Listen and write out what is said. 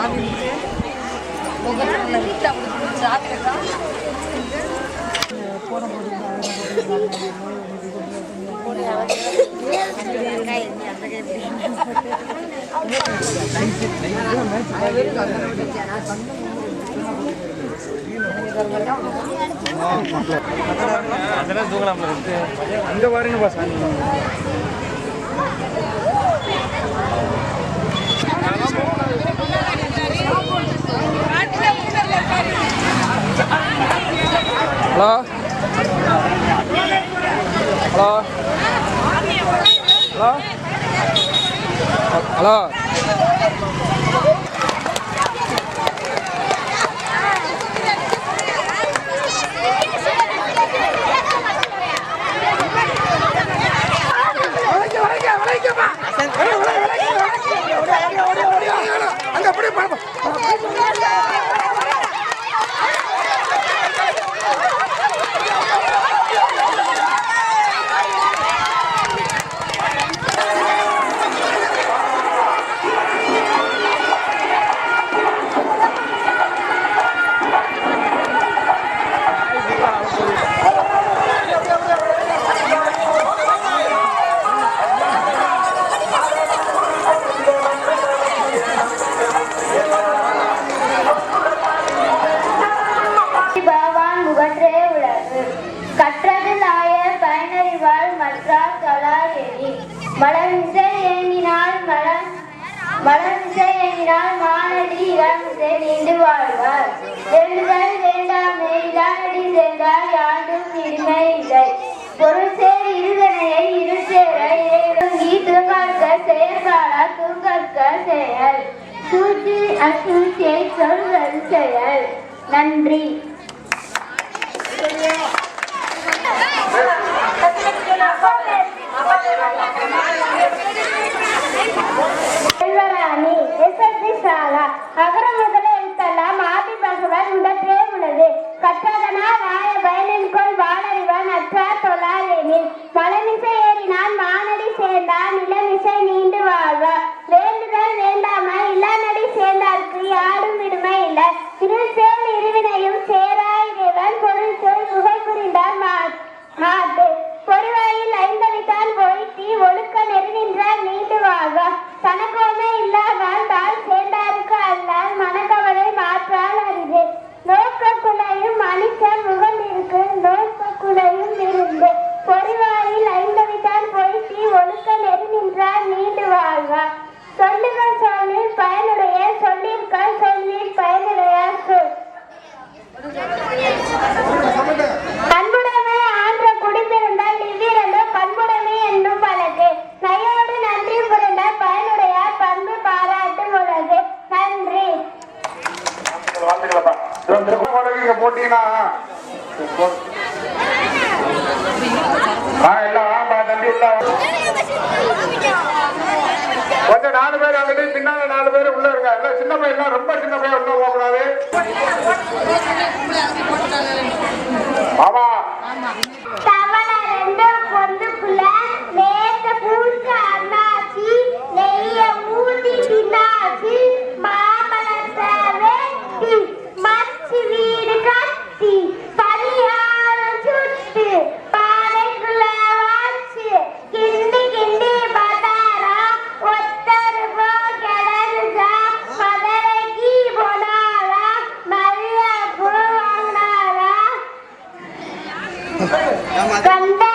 சாமி அதெல்லாம் தூங்கலாம் அந்த ஹலோ? ஹலோ? ஹலோ? ஹலோ? எரி மலமிசை ஏங்கினால் மலம் மலமிசை ஏங்கினால் மானடி இளமிசை நீண்டு வாழ்வார். எழுதல் வேண்டாமே இளநடி சேர்ந்தால் யாண்டும் இனிமை இல்லை. பொருள் சேர் இருதனையை இருசேர இறைவங்கி தூங்கற்க செயற்காலா தூங்கற்க செயல். சூழ்ச்சி அசூழ்ச்சியை சொல்வது செயல். நன்றி. அகர முதல எழுத்தெல்லாம் ஆதி பகவான் உடற்றே உள்ளது. கற்றதனால் ஆய பயனின்கொள் வாழறிவான் அற்றார் தொழாரேனில் மலமிசை ஏறினான் வானடி சேர்ந்தான் இளமிசை நீண்டு வாழ்வா வேண்டுதல் வேண்டாம இளநடி சேர்ந்தார்க்கு யாரும் விடுமை இல்லை. இருள் வா. கொஞ்சம் நாலு பேர் அங்கிட்டு பின்னால நாலு பேர் உள்ள இருங்க எல்லாம் சின்ன பையன் ரொம்ப சின்ன பையன் உள்ள போகக்கூடாது ஆமா. 干我